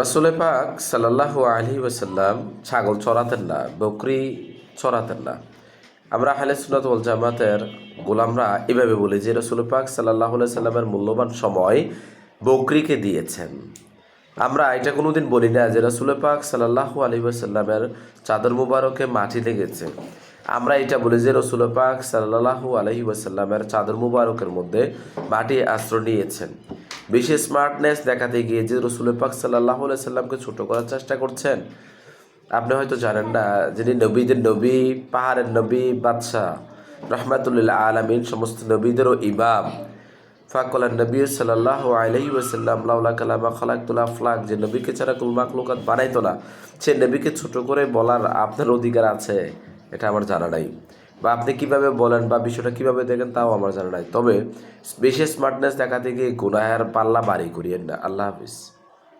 রসুল পাক সাল্লাহ আলহি ওসাল্লাম ছাগল চড়াতেন না, বকরি চড়াতেন না। আমরা আহলে সুন্নাত ওয়াল জামাতের গোলামরা এভাবে বলি যে রসুল পাক সাল্লাহ সাল্লামের মূল্যবান সময় বকরিকে দিয়েছেন। আমরা এটা কোনোদিন বলি না যে রসুল পাক সাল্লাহ আলী সাল্লামের চাদর মুবারকে মাটি লেগেছে আমরা এটা বলি যে রসুল পাক সাল্লাহু আলহি ওয়াসাল্লামের চাদর মুবারকের মধ্যে মাটি আশ্রয় নিয়েছেন। বেশি স্মার্টনেস দেখাতে গিয়ে যে রসুল পাক সাল্লাহ সাল্লামকে ছোট করার চেষ্টা করছেন, আপনি হয়তো জানেন না, যিনি নবীদের নবী, পাহাড়ের নবী, বাদশাহ রহমাতুল্লাহ আলমিন, সমস্ত নবীদেরও ইমাম। ফাকল নবী সাল্লাহ আলহি ওসাল্লাম লাউলা কালামা খালাকুল্লাহ ফ্লাক যে নবীকে ছাড়া কুল মাকলুকাত বানাইতো না, সে নবীকে ছোট করে বলার আপনার অধিকার আছে। এটা আমার জানা নাই। বা আপনি কীভাবে বলেন বা বিষয়টা কীভাবে দেখেন তাও আমার জানা নাই। তবে বেশি স্মার্টনেস দেখাতে গিয়ে গুনাহের পাল্লা বাড়ি করিয়েন না। আল্লাহ হাফিজ।